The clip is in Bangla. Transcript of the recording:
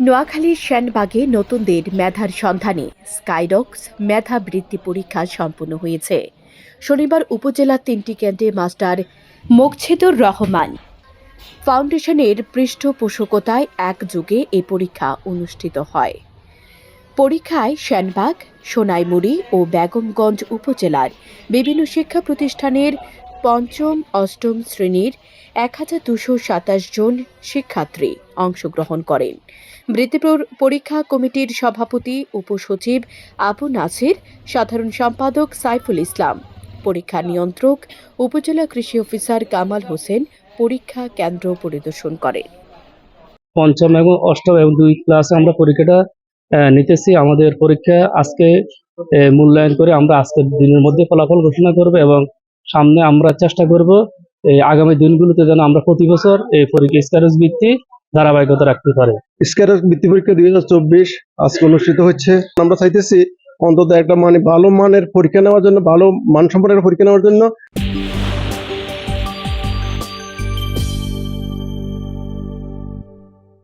নোয়াখালীর শ্যানবাগে নতুনদের মেধার সন্ধানে স্কাইডক্স মেধা বৃত্তি পরীক্ষা সম্পন্ন হয়েছে। শনিবার উপজেলার তিনটি কেন্দ্রে মাস্টার মোকছেদুর রহমান ফাউন্ডেশনের পৃষ্ঠপোষকতায় এক যুগে এই পরীক্ষা অনুষ্ঠিত হয়। পরীক্ষায় শ্যানবাগ সোনাইমুড়ি ও বেগমগঞ্জ উপজেলার বিভিন্ন শিক্ষা প্রতিষ্ঠানের পঞ্চম, অষ্টম শ্রেণির এক হাজার দুশো সাতাশ জন শিক্ষার্থী অংশগ্রহণ করেন। বৃত্তি পর- পরীক্ষা কমিটির সভাপতি, উপসচিব আবু নাসির, সাধারণ সম্পাদক সাইফুল ইসলাম, পরীক্ষা নিয়ন্ত্রক, উপজেলা কৃষি অফিসার কামাল হোসেন পরীক্ষা কেন্দ্র পরিদর্শন করেন। পঞ্চম এবং অষ্টম এবং দুই ক্লাসে আমরা পরীক্ষাটা নিতেছি। আমাদের পরীক্ষা আজকে মূল্যায়ন করে আমরা আজকের দিনের মধ্যে ফলাফল ঘোষণা করব এবং সামনে আমরা চেষ্টা করব এই আগামী দিনগুলোতে যেন আমরা প্রতি বছর এই পরীক্ষা স্কারস ভিত্তি ধারাবাহিকতা রাখতে পারে। স্কারস ভিত্তি পরীক্ষা দুই হাজার চব্বিশ আজকে অনুষ্ঠিত হচ্ছে। আমরা চাইতেছি অন্তত একটা মানে ভালো মানের পরীক্ষা নেওয়ার জন্য, ভালো মানসম্পন্ন সম্পর্কের পরীক্ষা নেওয়ার জন্য।